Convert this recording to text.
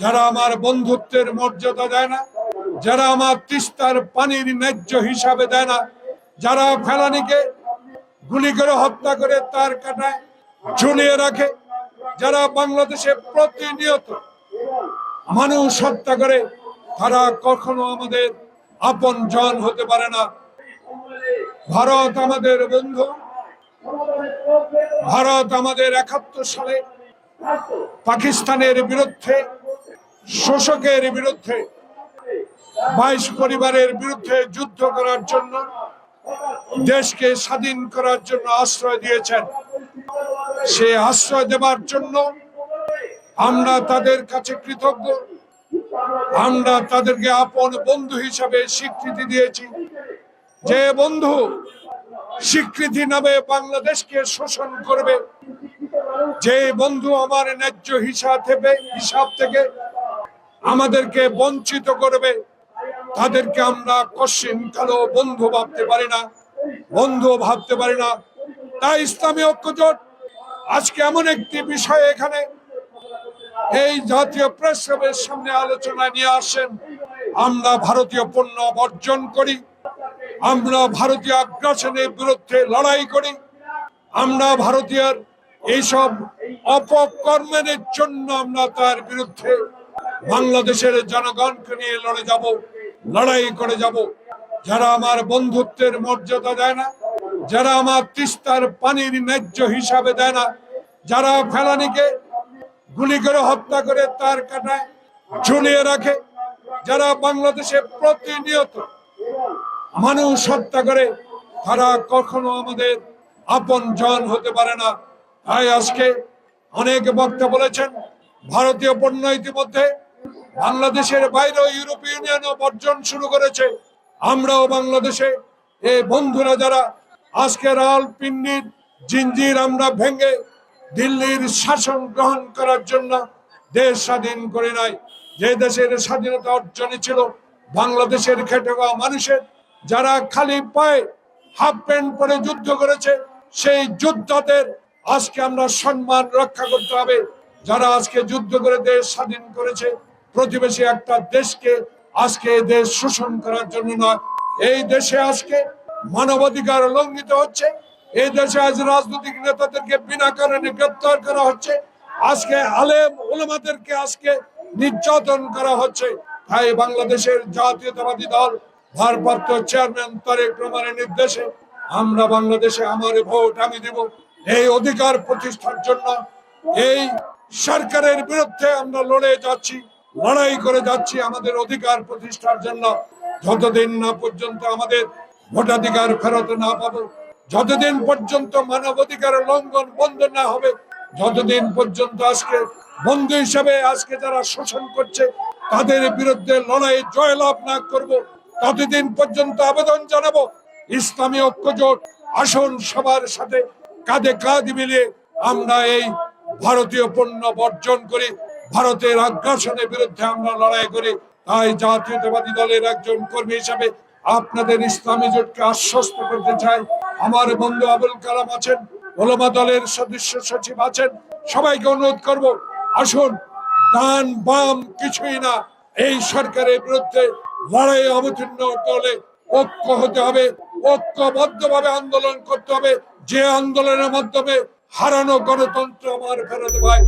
যারা আমার বন্ধুত্বের মর্যাদা দেয় না, যারা আমার তিস্তার পানির ন্যায্য হিসাবে দেয় না, যারা ফেলানিকে গুলি করে হত্যা করে তার কাটায় ঝুলিয়ে রাখে, যারা বাংলাদেশে প্রতিনিয়ত মানুষ হত্যা করে, তারা কখনো আমাদের আপন জন হতে পারে না। ভারত আমাদের বন্ধু, ভারত আমাদের একাত্তর সালে পাকিস্তানের বিরুদ্ধে শোষকের বিরুদ্ধে বাইশ পরিবারের বিরুদ্ধে যুদ্ধ করার জন্য দেশকে স্বাধীন করার জন্য আশ্রয় দিয়েছেন। সে আশ্রয় দেবার জন্য আমরা তাদের কাছে কৃতজ্ঞ। আমরা তাদেরকে আপন বন্ধু হিসাবে স্বীকৃতি দিয়েছি। যে বন্ধু স্বীকৃতি নামে বাংলাদেশকে শোষণ করবে, যে বন্ধু আমার ন্যায্য হিসাব থেকে হিসাব থেকে আমাদেরকে বঞ্চিত করবে। তাদেরকে আমরা কশিন কালো বন্ধু ভাবতে পারি না, বন্ধু ভাবতে পারি না। তাই ইসলামী ঐক্যজোট আজকে এমন একটি বিষয় এখানে, এই জাতীয় প্রেস ক্লাবের সামনে আলোচনা নিয়ে আসেন। আমরা ভারতীয় পণ্য বর্জন করি, আমরা ভারতীয় আগ্রাসনের বিরুদ্ধে লড়াই করি, আমরা ভারতীয় এইসব অপকর্মের জন্য আমরা তার বিরুদ্ধে বাংলাদেশের জনগণকে নিয়ে লড়ে যাব, লড়াই করে যাব। যারা আমার বন্ধুত্বের মর্যাদা দেয় না, যারা আমার তিস্তার পানির ন্যায্য হিসাবে দেয় না, যারা ফেলানিকে গুলি করে হত্যা করে তার কাটায়, ঝুলিয়ে রাখে, যারা বাংলাদেশে প্রতিনিয়ত মানুষ হত্যা করে, তারা কখনো আমাদের আপন জন হতে পারে না। তাই আজকে অনেক বক্তা বলেছেন, ভারতীয় পণ্য ইতিমধ্যে বাংলাদেশের বাইরেও ইউরোপীয় ইউনিয়নও বর্জন শুরু করেছে। আমরাও বাংলাদেশে। এই বন্ধুরা যারা আজকে পিন্ডির জিঞ্জির আমরা ভেঙে দিল্লির শাসন গ্রহণ করার জন্য দেশ স্বাধীন করে নাই। যে দেশের স্বাধীনতা অর্জনে ছিল, বাংলাদেশের খেটে খাওয়া মানুষের, যারা খালি পায়ে হাফ প্যান্ট পরে যুদ্ধ করেছে, সেই যোদ্ধাদের আজকে আমরা সম্মান রক্ষা করতে হবে। যারা আজকে যুদ্ধ করে দেশ স্বাধীন করেছে প্রতিবেশী একটা দেশকে আজকে এই দেশ শোষণ করার জন্য নয়। এই দেশে আজকে মানবাধিকার লঙ্ঘিত হচ্ছে। এই দেশে আজ রাজনৈতিক নেতাদেরকে বিনা কারণে গ্রেপ্তার করা হচ্ছে। আজকে আলেম ওলামাদেরকে আজকে নির্যাতন করা হচ্ছে। তাই বাংলাদেশের জাতীয়তাবাদী দল, ভারপ্রাপ্ত চেয়ারম্যান তারেক রহমানের নির্দেশে আমরা বাংলাদেশে আমার ভোট আমি দেব। এই অধিকার প্রতিষ্ঠার জন্য এই সরকারের বিরুদ্ধে আমরা লড়ে যাচ্ছি। লড়াই করে যাচ্ছি আমাদের অধিকার প্রতিষ্ঠার জন্য। যতদিন না পর্যন্ত আমাদের ভোটাধিকার ফেরত না পাবো, যতদিন পর্যন্ত মানবাধিকার লঙ্ঘন বন্ধ না হবে, যতদিন পর্যন্ত আজকে বন্ধু হিসাবে আজকে যারা শোষণ করছে, তাদের বিরুদ্ধে লড়াই জয়লাভ না করব, ততদিন পর্যন্ত আবেদন জানাব, ইসলামী ঐক্যজোট আসন সবার সাথে কাঁধে কাঁধ মিলিয়ে আমরা এই ভারতীয় পণ্য বর্জন করি। ভারতের আগ্রাসনের বিরুদ্ধে আমরা লড়াই করি, তাই জাতীয়তাবাদী দলের একজন কর্মী হিসাবে আপনাদের ইসলামী জোটকে আশ্বস্ত করতে চাই। আমার বন্ধু আবুল কালাম আছেন, ওলমা দলের সদস্য সচিব আছেন, সবাইকে অনুরোধ করব, আসুন, ডান বাম কিছুই না, এই সরকারের বিরুদ্ধে লড়াই অবতীর্ণ হলে ঐক্য হতে হবে, ঐক্যবদ্ধভাবে আন্দোলন করতে হবে, যে আন্দোলনের মাধ্যমে হারানো গণতন্ত্র আমার ফেরত ভাই